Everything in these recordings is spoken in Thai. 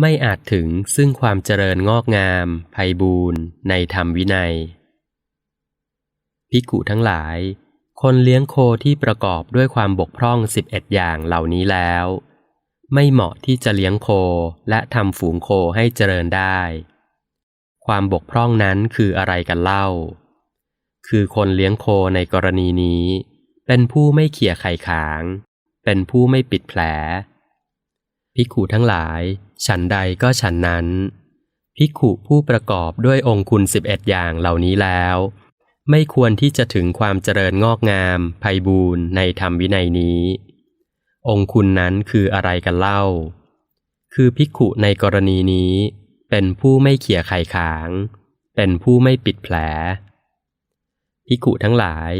ไม่อาจถึงซึ่งความเจริญงอกงามไพบูรณ์ในธรรมวินัยภิกุทั้งหลาย คนเลี้ยงโคที่ประกอบด้วยความบกพร่องสิบเอ็ดอย่างเหล่านี้แล้ว ไม่เหมาะที่จะเลี้ยงโคและทำฝูงโคให้เจริญได้ ความบกพร่องนั้นคืออะไรกันเล่า คือคนเลี้ยงโคในกรณีนี้ เป็นผู้ไม่เขี่ยไข่ขาง เป็นผู้ไม่ปิดแผล ภิกขุทั้งหลาย ฉันใดก็ฉันนั้น ภิกขุผู้ประกอบด้วยองคุณสิบเอ็ดอย่างเหล่านี้แล้ว ไม่ควรที่จะถึงความเจริญงอกงามไพบูรณ์ในธรรมวินัยนี้ องคุณนั้นคืออะไรกันเล่า คือภิกขุในกรณีนี้ เป็นผู้ไม่เขี่ยไข่ขาง เป็นผู้ไม่ปิดแผล ภิกขุทั้งหลาย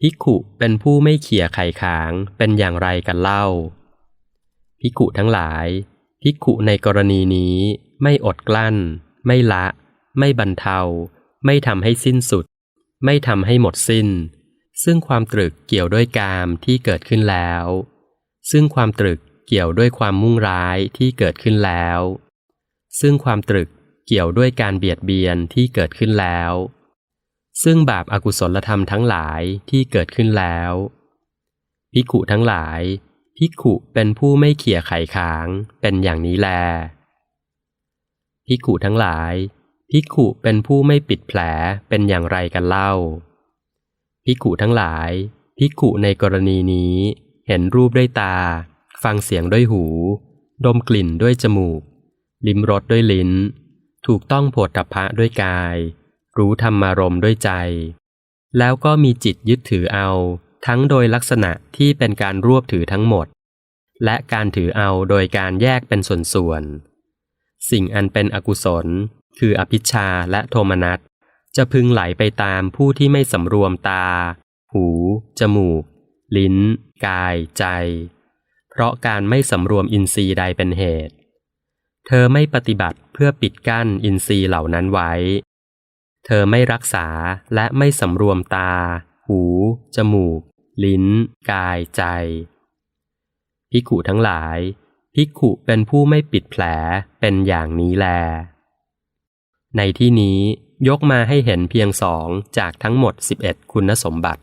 ภิกขุเป็นผู้ไม่เขี่ยไข่ขางเป็นอย่างไรกันเล่า ภิกขุทั้งหลาย ภิกขุในกรณีนี้ไม่อดกลั้น ไม่ละ ไม่บรรเทา ไม่ทำให้สิ้นสุด ไม่ทำให้หมดสิ้น ซึ่งความตรึกเกี่ยวด้วยกามที่เกิดขึ้นแล้ว ซึ่งความตรึกเกี่ยวด้วยความมุ่งร้ายที่เกิดขึ้นแล้ว ซึ่งความตรึกเกี่ยวด้วยการเบียดเบียนที่เกิดขึ้นแล้ว ซึ่งบาปอากุศลธรรมทั้งหลายที่เกิดขึ้นแล้วภิกขุทั้งหลาย ภิกขุเป็นผู้ไม่เขี่ยไข่ขาง เป็นอย่างนี้แลภิกขุทั้งหลายภิกขุเป็นผู้ไม่ปิดแผลเป็นอย่างไรกันเล่าภิกขุทั้งหลายภิกขุในกรณีนี้ เห็นรูปด้วยตา ฟังเสียงด้วยหู ดมกลิ่นด้วยจมูก ลิ้มรสด้วยลิ้น ถูกต้องโผฏฐัพพะด้วยกาย รู้ธรรมารมด้วยใจ แล้วก็มีจิตยึดถือเอา ทั้งโดยลักษณะที่เป็นการรวบถือทั้งหมด และการถือเอาโดยการแยกเป็นส่วนๆสิ่งอันเป็นอกุศล คืออภิชาและโทมนัสจะพึงไหลไปตามผู้ที่ไม่สำรวมตา หู จมูก ลิ้น กาย ใจ เพราะการไม่สำรวมอินทรีย์ใดเป็นเหตุ เธอไม่ปฏิบัติเพื่อปิดกั้นอินทรีย์เหล่านั้นไว้ เธอไม่รักษาและไม่สำรวมตา หู จมูก ลิ้น กาย ใจ พิกุทั้งหลาย พิกุเป็นผู้ไม่ปิดแผลเป็นอย่างนี้แล ในที่นี้ยกมาให้เห็นเพียงสองจากทั้งหมด 11 คุณสมบัติ